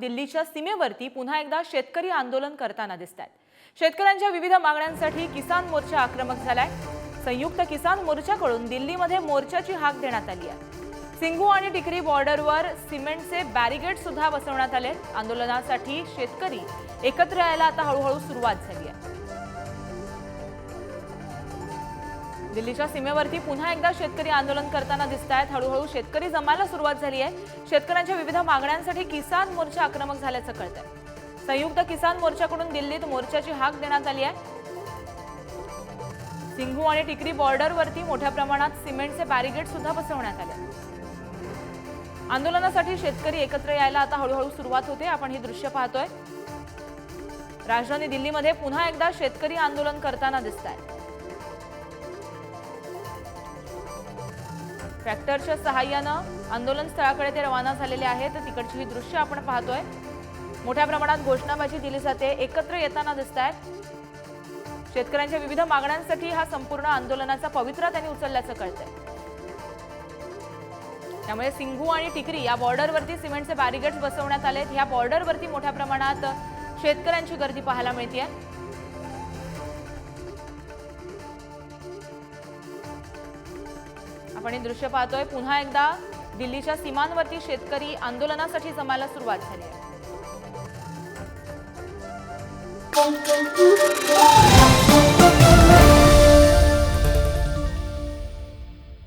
दिल्लीच्या सीमेवरती पुन्हा एकदा शेतकरी आंदोलन करताना दिसत आहेत शेतकऱ्यांच्या विविध मागण्यांसाठी किसान मोर्चा आक्रमक झालाय. संयुक्त किसान मोर्चाकडून दिल्लीमध्ये मोर्चाची हाक देण्यात आली आहे. सिंगू आणि टिकरी बॉर्डरवर सिमेंटचे बॅरिगेड सुद्धा बसवण्यात आले आंदोलनासाठी शेतकरी एकत्र यायला आता हळूहळू सुरुवात झाली आहे. दिल्लीच्या सीमेवरती पुन्हा एकदा शेतकरी आंदोलन करताना दिसत आहेत हळूहळू शेतकरी जमायला सुरुवात झाली आहे. शेतकऱ्यांच्या विविध मागण्यांसाठी किसान मोर्चा आक्रमक झाल्याचं कळत आहे संयुक्त किसान मोर्चाकडून दिल्लीत मोर्चाची हाक देण्यात आली आहे. सिंघू आणि टिकरी बॉर्डरवरती मोठ्या प्रमाणात सिमेंटचे बॅरिगेड सुद्धा बसवण्यात आले. आंदोलनासाठी शेतकरी एकत्र यायला आता हळूहळू सुरुवात होते. आपण हे दृश्य पाहतोय. राजधानी दिल्लीमध्ये पुन्हा एकदा शेतकरी आंदोलन करताना दिसत आहेत ट्रॅक्टरच्या सहाय्यानं आंदोलन स्थळाकडे ते रवाना झालेले आहेत. तिकडची ही दृश्य आपण पाहतोय. मोठ्या प्रमाणात घोषणाबाजी दिली जाते. एकत्र येताना दिसत आहेत शेतकऱ्यांच्या विविध मागण्यांसाठी हा संपूर्ण आंदोलनाचा पवित्रा त्यांनी उचलल्याचं कळतंय. त्यामुळे सिंघू आणि टिकरी या बॉर्डरवरती सिमेंटचे बॅरिगेड्स बसवण्यात आलेत. ह्या बॉर्डरवरती मोठ्या प्रमाणात शेतकऱ्यांची गर्दी पाहायला मिळते आपण हे दृश्य पाहतोय. पुन्हा एकदा दिल्लीच्या सीमांवरती शेतकरी आंदोलनासाठी जमायला सुरुवात झाली आहे.